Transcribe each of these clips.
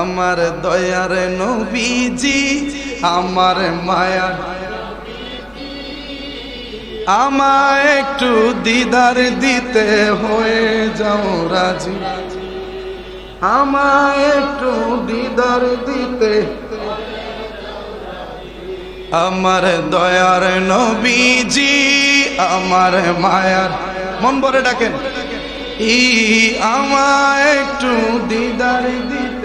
আমার দয়ার নবীজি, আমার মায়ার আমায় একটু দিদার দিতে হয়ে যাও রাজি। আমায় একটু দিদার দিতে আমার দয়ার নবীজি, আমার মায়ার মন বলে ডাকেন। ই, আমায় একটু দিদার দিতে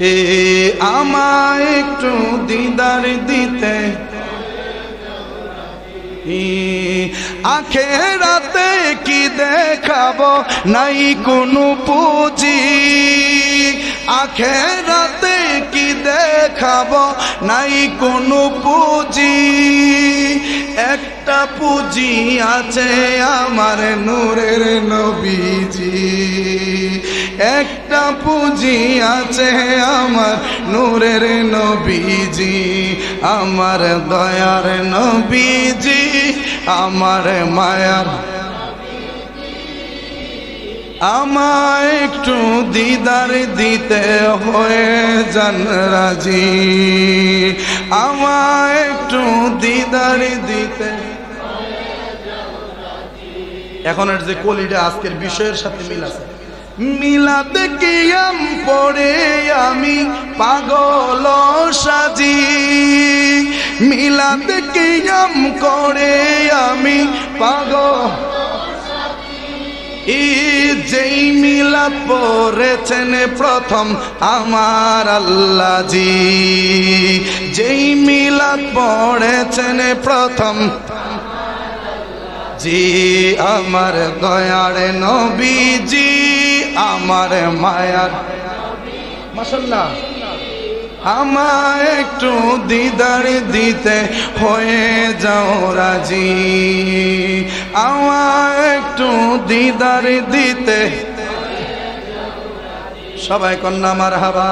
এ আমায় একটু দিদার দিতে। আখেরাতে কি দেখাবো? নাই কোনো পুঁজি। আখেরাতে কি দেখাবো? নাই কোনো পুঁজি। একটা পুঁজি আছে আমার নূরের নবীজি। একটা পুঁজি আছে আমার নূরের নবীজি, আমার দয়ার নবীজি, আমার মায়ার আমায় একটু দিদার দিতে হয়ে যান রাজি। আমায় একটু দিদার দিতে এখন এর যে কলিটা আজকের বিষয়ের সাথে মিল আছে। মিলাতে কিয়াম পড়ে আমি পাগল সাজি। মিলাতে কিয়াম করে আমি পাগল যেই মিলাদ পড়েছেন প্রথম আমার আল্লাজি যেই মিলাদ পড়েছেন প্রথম জি আমার দয়ার নবীজি। আমার মায়ার। মাসাল্লাহ আমার একটু দিদার দিতে হয়ে যাও রাজি। আমার একটু দিদার দিতে সবাই কন্যা মার হাবা